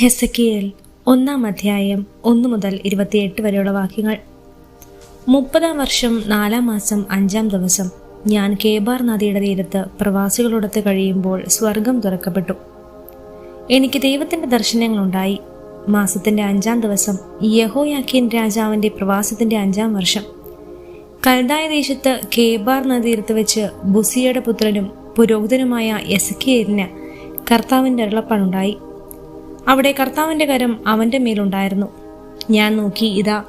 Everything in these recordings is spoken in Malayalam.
ഹെസക്കിയേൽ ഒന്നാം അധ്യായം ഒന്നു മുതൽ ഇരുപത്തിയെട്ട് വരെയുള്ള വാക്യങ്ങൾ. മുപ്പതാം വർഷം നാലാം മാസം അഞ്ചാം ദിവസം ഞാൻ കേബാർ നദിയുടെ തീരത്ത് പ്രവാസികളോടൊത്ത് കഴിയുമ്പോൾ സ്വർഗം തുറക്കപ്പെട്ടു. എനിക്ക് ദൈവത്തിന്റെ ദർശനങ്ങളുണ്ടായി. മാസത്തിന്റെ അഞ്ചാം ദിവസം യഹോയാക്കിൻ രാജാവിന്റെ പ്രവാസത്തിന്റെ അഞ്ചാം വർഷം. കൽദായ ദേശത്ത് കേബാർ നദീരത്ത് വെച്ച് ബുസിയുടെ പുത്രനും പുരോഹിതനുമായ എസക്കിയേലിന് കർത്താവിന്റെ അരുളപ്പാടുണ്ടായി. അവിടെ കർത്താവിന്റെ കരം അവന്റെ മേലുണ്ടായിരുന്നു. ഞാൻ നോക്കി ഇതാ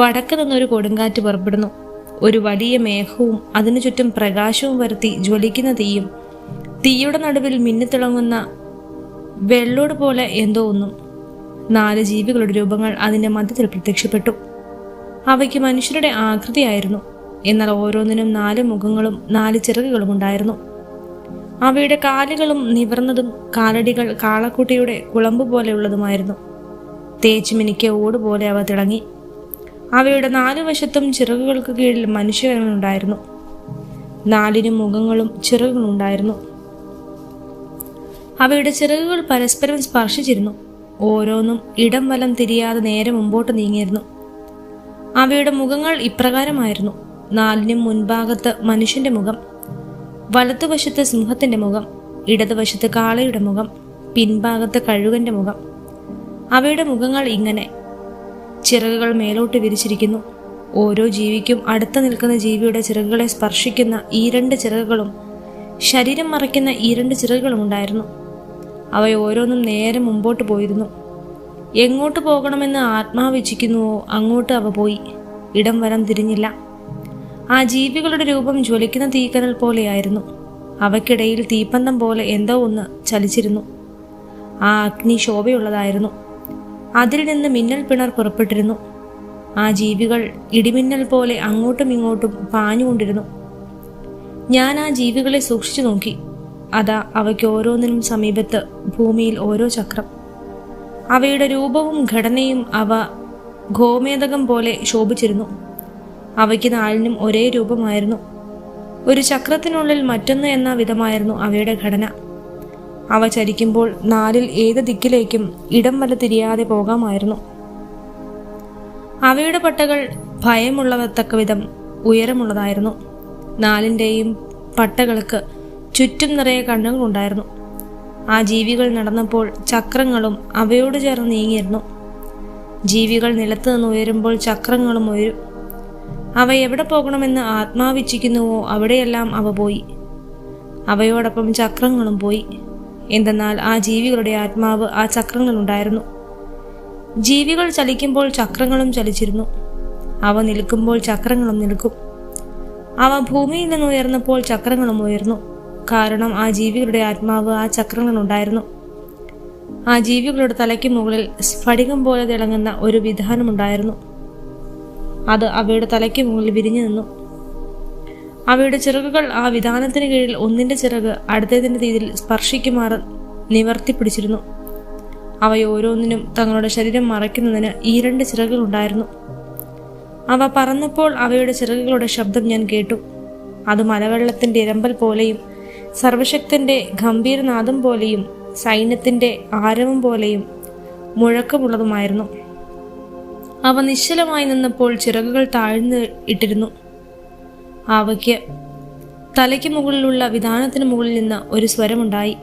വടക്ക് നിന്നൊരു കൊടുങ്കാറ്റ് പുറപ്പെടുന്നു. ഒരു വലിയ മേഘവും അതിനു ചുറ്റും പ്രകാശവും വരുത്തി ജ്വലിക്കുന്ന തീയും. തീയുടെ നടുവിൽ മിന്നിത്തിളങ്ങുന്ന വെള്ളോട് പോലെ എന്തോ ഒന്നും. നാല് ജീവികളുടെ രൂപങ്ങൾ അതിന്റെ മധ്യത്തിൽ പ്രത്യക്ഷപ്പെട്ടു. അവയ്ക്ക് മനുഷ്യരുടെ ആകൃതിയായിരുന്നു. എന്നാൽ ഓരോന്നിനും നാല് മുഖങ്ങളും നാല് ചിറകുകളും ഉണ്ടായിരുന്നു. അവയുടെ കാലുകളും നിവർന്നതും കാലടികൾ കാളക്കുട്ടിയുടെ കുളമ്പ് പോലെയുള്ളതുമായിരുന്നു. തേച്ചുമിനിക്ക് ഓട് പോലെ അവ തിളങ്ങി. അവയുടെ നാലു വശത്തും ചിറകുകൾക്ക് കീഴിൽ മനുഷ്യങ്ങളുണ്ടായിരുന്നു നാലിനും മുഖങ്ങളും ചിറകുകളുണ്ടായിരുന്നു. അവയുടെ ചിറകുകൾ പരസ്പരം സ്പർശിച്ചിരുന്നു. ഓരോന്നും ഇടം വലം തിരിയാതെ നേരെ മുമ്പോട്ട് നീങ്ങിയിരുന്നു. അവയുടെ മുഖങ്ങൾ ഇപ്രകാരമായിരുന്നു. നാലിനും മുൻഭാഗത്ത് മനുഷ്യന്റെ മുഖം. വലതുവശത്ത് സിംഹത്തിന്റെ മുഖം ഇടതുവശത്ത് കാളയുടെ മുഖം പിൻഭാഗത്ത് കഴുകന്റെ മുഖം. അവയുടെ മുഖങ്ങൾ ഇങ്ങനെ. ചിറകുകൾ മേലോട്ട് വിരിച്ചിരിക്കുന്നു. ഓരോ ജീവിക്കും അടുത്ത് നിൽക്കുന്ന ജീവിയുടെ ചിറകുകളെ സ്പർശിക്കുന്ന ഈ രണ്ട് ചിറകുകളും ശരീരം മറയ്ക്കുന്ന ഈ രണ്ട് ചിറകുകളും ഉണ്ടായിരുന്നു. അവ ഓരോന്നും നേരെ മുമ്പോട്ട് പോയിരുന്നു. എങ്ങോട്ട് പോകണമെന്ന് ആത്മാവ് ഇച്ഛിക്കുന്നുവോ അങ്ങോട്ട് അവ പോയി. ഇടം വലം തിരിഞ്ഞില്ല. ആ ജീവികളുടെ രൂപം ജ്വലിക്കുന്ന തീക്കനൽ പോലെയായിരുന്നു. അവയ്ക്കിടയിൽ തീപ്പന്തം പോലെ എന്തോ ഒന്ന് ചലിച്ചിരുന്നു. ആ അഗ്നി ശോഭയുള്ളതായിരുന്നു. അതിൽ നിന്ന് മിന്നൽ പിണർ പുറപ്പെട്ടിരുന്നു. ആ ജീവികൾ ഇടിമിന്നൽ പോലെ അങ്ങോട്ടും ഇങ്ങോട്ടും പാഞ്ഞുകൊണ്ടിരുന്നു. ഞാൻ ആ ജീവികളെ സൂക്ഷിച്ചു നോക്കി. അതാ അവയ്ക്ക് ഓരോന്നിനും സമീപത്ത് ഭൂമിയിൽ ഓരോ ചക്രം. അവയുടെ രൂപവും ഘടനയും അവ ഗോമേതകം പോലെ ശോഭിച്ചിരുന്നു. അവയ്ക്ക് നാലിനും ഒരേ രൂപമായിരുന്നു. ഒരു ചക്രത്തിനുള്ളിൽ മറ്റൊന്ന് എന്ന വിധമായിരുന്നു അവയുടെ ഘടന. അവ ചരിക്കുമ്പോൾ നാലിൽ ഏത് ദിക്കിലേക്കും ഇടം വല തിരിയാതെ പോകാമായിരുന്നു. അവയുടെ പട്ടകൾ ഭയമുള്ളവത്തക്ക വിധം ഉയരമുള്ളതായിരുന്നു. നാലിന്റെയും പട്ടകൾക്ക് ചുറ്റും നിറയെ കണ്ണുകളുണ്ടായിരുന്നു. ആ ജീവികൾ നടന്നപ്പോൾ ചക്രങ്ങളും അവയോട് ചേർന്ന് നീങ്ങിയിരുന്നു. ജീവികൾ നിലത്ത് നിന്ന് ഉയരുമ്പോൾ ചക്രങ്ങളും ഉയരും അവ എവിടെ പോകണമെന്ന് ആത്മാവിച്ഛിക്കുന്നുവോ അവിടെയെല്ലാം അവ പോയി. അവയോടൊപ്പം ചക്രങ്ങളും പോയി. എന്തെന്നാൽ ആ ജീവികളുടെ ആത്മാവ് ആ ചക്രങ്ങളുണ്ടായിരുന്നു. ജീവികൾ ചലിക്കുമ്പോൾ ചക്രങ്ങളും ചലിച്ചിരുന്നു. അവ നിൽക്കുമ്പോൾ ചക്രങ്ങളും നിൽക്കും. അവ ഭൂമിയിൽ നിന്ന് ഉയർന്നപ്പോൾ ചക്രങ്ങളും ഉയർന്നു. കാരണം ആ ജീവികളുടെ ആത്മാവ് ആ ചക്രങ്ങളുണ്ടായിരുന്നു. ആ ജീവികളുടെ തലയ്ക്ക് മുകളിൽ സ്ഫടികം പോലെ തിളങ്ങുന്ന ഒരു വിധാനമുണ്ടായിരുന്നു. അത് അവയുടെ തലയ്ക്ക് മുകളിൽ വിരിഞ്ഞു നിന്നു. അവയുടെ ചിറകുകൾ ആ വിധാനത്തിന് കീഴിൽ ഒന്നിന്റെ ചിറക് അടുത്തതിന്റെ രീതിയിൽ സ്പർശിക്കുമാറ് നിവർത്തി പിടിച്ചിരുന്നു. അവയോരോന്നിനും തങ്ങളുടെ ശരീരം മറയ്ക്കുന്നതിന് ഈ രണ്ട് ചിറകുകൾ ഉണ്ടായിരുന്നു. അവ പറന്നപ്പോൾ അവയുടെ ചിറകുകളുടെ ശബ്ദം ഞാൻ കേട്ടു. അത് മലവെള്ളത്തിന്റെ ഇരമ്പൽ പോലെയും സർവശക്തന്റെ ഗംഭീരനാദം പോലെയും സൈന്യത്തിന്റെ ആരവം പോലെയും മുഴക്കമുള്ളതുമായിരുന്നു. അവ നിശ്ചലമായി നിന്നപ്പോൾ ചിറകുകൾ താഴ്ന്നു ഇട്ടിരുന്നു. അവയ്ക്ക് തലയ്ക്ക് മുകളിലുള്ള വിധാനത്തിന് മുകളിൽ നിന്ന് ഒരു സ്വരമുണ്ടായി.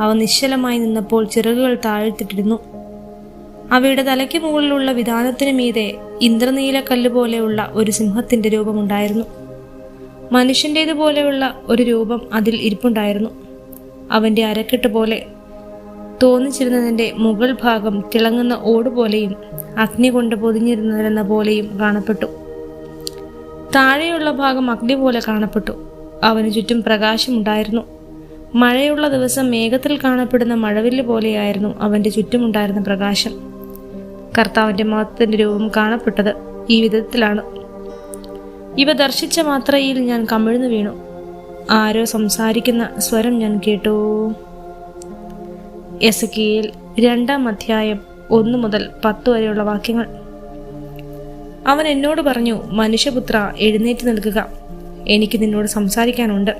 അവ നിശ്ചലമായി നിന്നപ്പോൾ ചിറകുകൾ താഴ്ത്തിട്ടിരുന്നു. അവയുടെ തലയ്ക്ക് മുകളിലുള്ള വിധാനത്തിന് മീതെ ഇന്ദ്രനീലക്കല്ല് പോലെയുള്ള ഒരു സിംഹത്തിന്റെ രൂപമുണ്ടായിരുന്നു. മനുഷ്യന്റേതുപോലെയുള്ള ഒരു രൂപം അതിൽ ഇരിപ്പുണ്ടായിരുന്നു. അവന്റെ അരക്കെട്ട് പോലെ തോന്നിച്ചിരുന്നതിന്റെ മുകൾ ഭാഗം തിളങ്ങുന്ന ഓട് പോലെയും അഗ്നി കൊണ്ട് പൊതിഞ്ഞിരുന്നതെന്ന പോലെയും കാണപ്പെട്ടു. താഴെയുള്ള ഭാഗം അഗ്നി പോലെ കാണപ്പെട്ടു. അവന് ചുറ്റും പ്രകാശമുണ്ടായിരുന്നു. മഴയുള്ള ദിവസം മേഘത്തിൽ കാണപ്പെടുന്ന മഴവില്ല് പോലെയായിരുന്നു അവന്റെ ചുറ്റുമുണ്ടായിരുന്ന പ്രകാശം. കർത്താവിന്റെ മഹത്വത്തിന്റെ രൂപം കാണപ്പെട്ടത് ഈ വിധത്തിലാണ്. ഇവ ദർശിച്ച മാത്രയിൽ ഞാൻ കമിഴ്ന്നു വീണു. ആരോ സംസാരിക്കുന്ന സ്വരം ഞാൻ കേട്ടു. എസക്കിയിൽ രണ്ടാം അധ്യായം ഒന്നു മുതൽ പത്ത് വരെയുള്ള വാക്യങ്ങൾ. അവൻ എന്നോട് പറഞ്ഞു മനുഷ്യപുത്ര എഴുന്നേറ്റ് നിൽക്കുക. എനിക്ക് നിന്നോട് സംസാരിക്കാനുണ്ട്.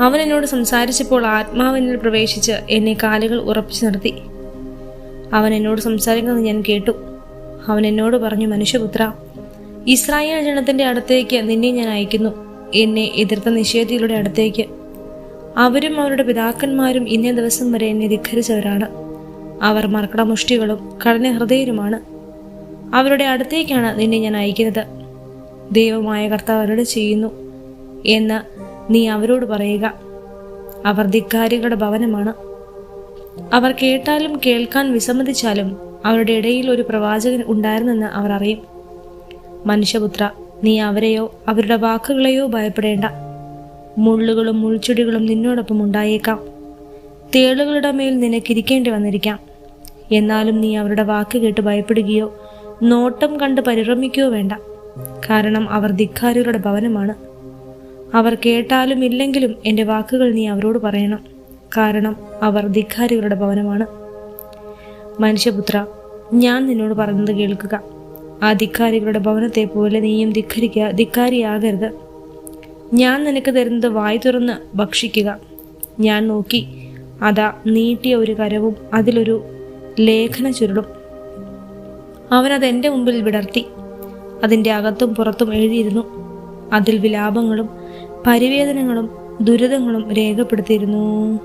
അവൻ എന്നോട് സംസാരിച്ചപ്പോൾ ആത്മാവിനിൽ പ്രവേശിച്ച് എന്നെ കാലുകൾ ഉറപ്പിച്ചു നിർത്തി. അവൻ എന്നോട് സംസാരിക്കുന്നത് ഞാൻ കേട്ടു. അവൻ എന്നോട് പറഞ്ഞു മനുഷ്യപുത്ര ഇസ്രായേൽ ജനത്തിന്റെ അടുത്തേക്ക് നിന്നെ ഞാൻ അയക്കുന്നു. എന്നെ എതിർത്ത നിഷേധികളുടെ അടുത്തേക്ക് അവരും അവരുടെ പിതാക്കന്മാരും ഇന്നേ ദിവസം വരെ എന്നെ ധിഖരിച്ചവരാണ്. അവർ മർക്കടമുഷ്ടികളും കഠിന ഹൃദയരുമാണ് അവരുടെ അടുത്തേക്കാണ് നിന്നെ ഞാൻ അയക്കുന്നത്. ദൈവമായ കർത്താവ് അവരോട് ചെയ്യുന്നു എന്ന് നീ അവരോട് പറയുക. അവർ ധിക്കാരികളുടെ ഭവനമാണ്. അവർ കേട്ടാലും കേൾക്കാൻ വിസമ്മതിച്ചാലും അവരുടെ ഇടയിൽ ഒരു പ്രവാചകൻ ഉണ്ടായിരുന്നെന്ന് അവർ അറിയും. മനുഷ്യപുത്ര നീ അവരെയോ അവരുടെ വാക്കുകളെയോ ഭയപ്പെടേണ്ട. മുള്ളുകളും മുൾച്ചെടികളും നിന്നോടൊപ്പം ഉണ്ടായേക്കാം. തേളുകളുടെ മേൽ നിനക്കിരിക്കേണ്ടി വന്നിരിക്കാം. എന്നാലും നീ അവരുടെ വാക്ക് കേട്ട് ഭയപ്പെടുകയോ നോട്ടം കണ്ട് പരിഭ്രമിക്കുകയോ വേണ്ട. കാരണം അവർ ധിക്കാരികളുടെ ഭവനമാണ്. അവർ കേട്ടാലും ഇല്ലെങ്കിലും എന്റെ വാക്കുകൾ നീ അവരോട് പറയണം. കാരണം അവർ ധിക്കാരികളുടെ ഭവനമാണ്. മനുഷ്യപുത്ര ഞാൻ നിന്നോട് പറയുന്നത് കേൾക്കുക. ആ ധിക്കാരികളുടെ ഭവനത്തെ പോലെ നീയും ധിക്കരിക്കുക ധിക്കാരിയാകരുത്. ഞാൻ നിനക്ക് തരുന്നത് വായി തുറന്ന് ഭക്ഷിക്കുക. ഞാൻ നോക്കി അതാ നീട്ടിയ ഒരു കരവും അതിലൊരു ലേഖന ചുരുളും. അവനത് എന്റെ മുമ്പിൽ വിടർത്തി. അതിന്റെ അകത്തും പുറത്തും എഴുതിയിരുന്നു. അതിൽ വിലാപങ്ങളും പരിവേദനങ്ങളും ദുരിതങ്ങളും രേഖപ്പെടുത്തിയിരുന്നു.